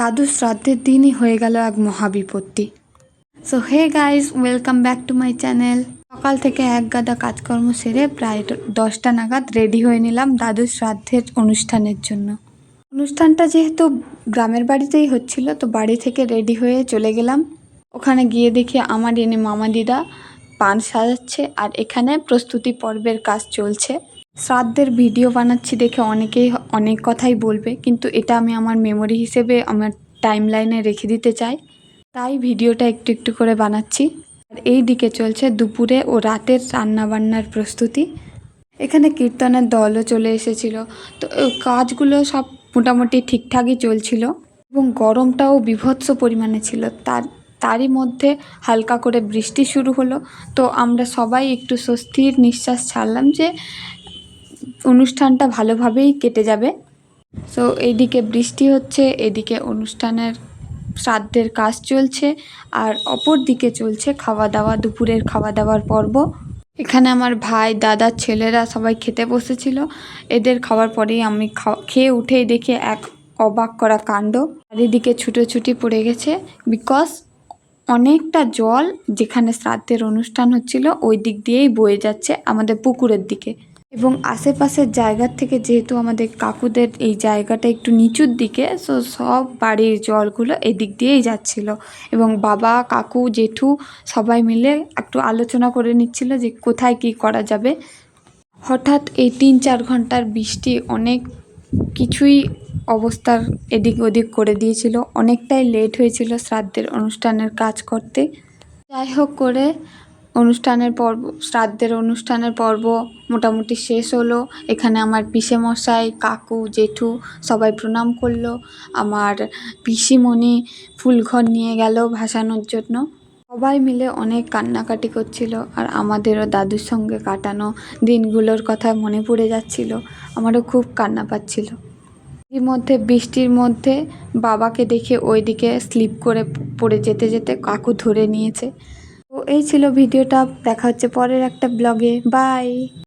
দাদুর শ্রাদ্ধের দিনই হয়ে গেল এক মহাবিপত্তি। So hey guys welcome back to my channel সকাল থেকে এক গাদা কাজকর্ম সেরে প্রায় দশটা নাগাদ রেডি হয়ে নিলাম দাদুর শ্রাদ্ধের অনুষ্ঠানের জন্য। অনুষ্ঠানটা যেহেতু গ্রামের বাড়িতেই হচ্ছিল, তো বাড়ি থেকে রেডি হয়ে চলে গেলাম। ওখানে গিয়ে দেখি আমার এনে মামা দিদা পান সাজাচ্ছে আর এখানে প্রস্তুতি পর্বের কাজ চলছে। শ্রাদ্ধের ভিডিও বানাচ্ছি দেখে অনেকেই অনেক কথাই বলবে, কিন্তু এটা আমি আমার মেমোরি হিসেবে আমার টাইম লাইনে রেখে দিতে চাই। তাই ভিডিওটা একটু একটু করে বানাচ্ছি। আর এই দিকে চলছে দুপুরে ও রাতের রান্না বান্নার প্রস্তুতি। এখানে কীর্তনের দলও চলে এসেছিল। তো কাজগুলো সব মোটামুটি ঠিকঠাকই চলছিল এবং গরমটাও বিভৎস পরিমাণে ছিল। তার, তারই মধ্যে হালকা করে বৃষ্টি শুরু হলো। তো আমরা সবাই একটু স্বস্তির নিঃশ্বাস ছাড়লাম যে অনুষ্ঠানটা ভালোভাবেই কেটে যাবে। সো এইদিকে বৃষ্টি হচ্ছে, এদিকে অনুষ্ঠানের শ্রাদ্ধের কাজ চলছে, আর অপর দিকে চলছে খাওয়া দাওয়া দুপুরের খাওয়া দাওয়ার পর্ব। এখানে আমার ভাই দাদার ছেলেরা সবাই খেতে বসেছিল। এদের খাওয়ার পরেই আমি খেয়ে উঠেই দেখে এক অবাক করা কাণ্ড। চারিদিকে ছুটোছুটি পড়ে গেছে বিকজ অনেকটা জল যেখানে শ্রাদ্ধের অনুষ্ঠান হচ্ছিল, ওই দিক দিয়েই বয়ে যাচ্ছে আমাদের পুকুরের দিকে। এবং আশেপাশের জায়গার থেকে যেহেতু আমাদের কাকুদের এই জায়গাটা একটু নিচুর দিকে সো সব বাড়ির জলগুলো এদিক দিয়েই যাচ্ছিল। এবং বাবা, কাকু, জেঠু সবাই মিলে একটু আলোচনা করে নিচ্ছিল যে কোথায় কী করা যাবে। হঠাৎ এই তিন চার ঘণ্টার বৃষ্টি অনেক কিছুই অবস্থার এদিক ওদিক করে দিয়েছিল। অনেকটাই লেট হয়েছিল শ্রাদ্ধের অনুষ্ঠানের কাজ করতে। যাই হোক করে অনুষ্ঠানের পর্ব, শ্রাদ্ধের অনুষ্ঠানের পর্ব মোটামুটি শেষ হলো। এখানে আমার পিসে মশাই কাকু, জেঠু সবাই প্রণাম করল। আমার পিসিমণি ফুলঘর নিয়ে গেল ভাসানোর জন্য। সবাই মিলে অনেক কান্নাকাটি করছিল আর আমাদেরও দাদুর সঙ্গে কাটানো দিনগুলোর কথা মনে পড়ে যাচ্ছিল। আমারও খুব কান্না পাচ্ছিল। এর মধ্যে, বৃষ্টির মধ্যে বাবাকে দেখে ওইদিকে স্লিপ করে পড়ে যেতে যেতে কাকু ধরে নিয়েছে। এই ছিল ভিডিওটা। দেখা হচ্ছে পরের একটা ব্লগে। বাই।